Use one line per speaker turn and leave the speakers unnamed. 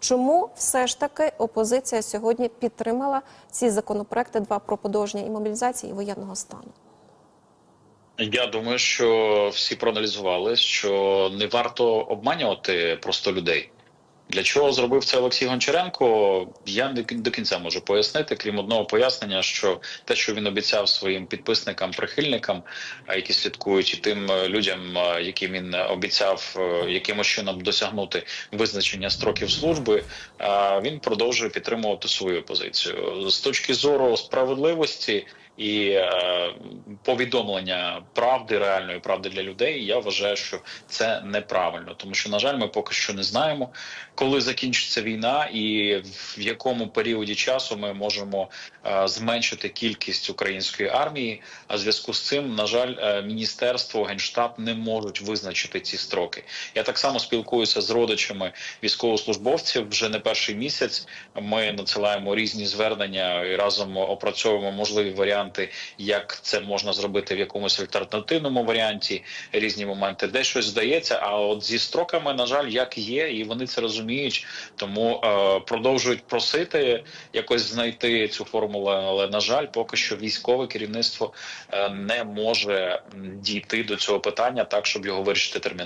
Чому все ж таки опозиція сьогодні підтримала ці законопроекти два про подовження і мобілізації і воєнного стану?
Я думаю, що всі проаналізували, що не варто обманювати просто людей. Для чого зробив це Олексій Гончаренко? Я не до кінця можу пояснити, крім одного пояснення, що те, що він обіцяв своїм підписникам, прихильникам, які слідкують, і тим е, людям, яким він обіцяв е, якимось чином досягнути визначення строків служби, він продовжує підтримувати свою позицію з точки зору справедливості і е, повідомлення правди, реальної правди для людей. Я вважаю, що це неправильно, тому що на жаль, ми поки що не знаємо, коли закінчиться війна, і в якому періоді часу ми можемо е, зменшити кількість української армії. А в зв'язку з цим, на жаль, е, міністерство генштаб не можуть визначити ці строки. Я так само спілкуюся з родичами військовослужбовців вже не перший місяць. Ми надсилаємо різні звернення і разом опрацьовуємо можливі варіанти, як це можна зробити в якомусь альтернативному варіанті. Різні моменти, де щось здається. А от зі строками, на жаль, як є, і вони це розуміють, тому е, продовжують просити якось знайти цю формулу. Але на жаль, поки що військове керівництво е, не може дійти до цього питання так, щоб його вирішити терміново.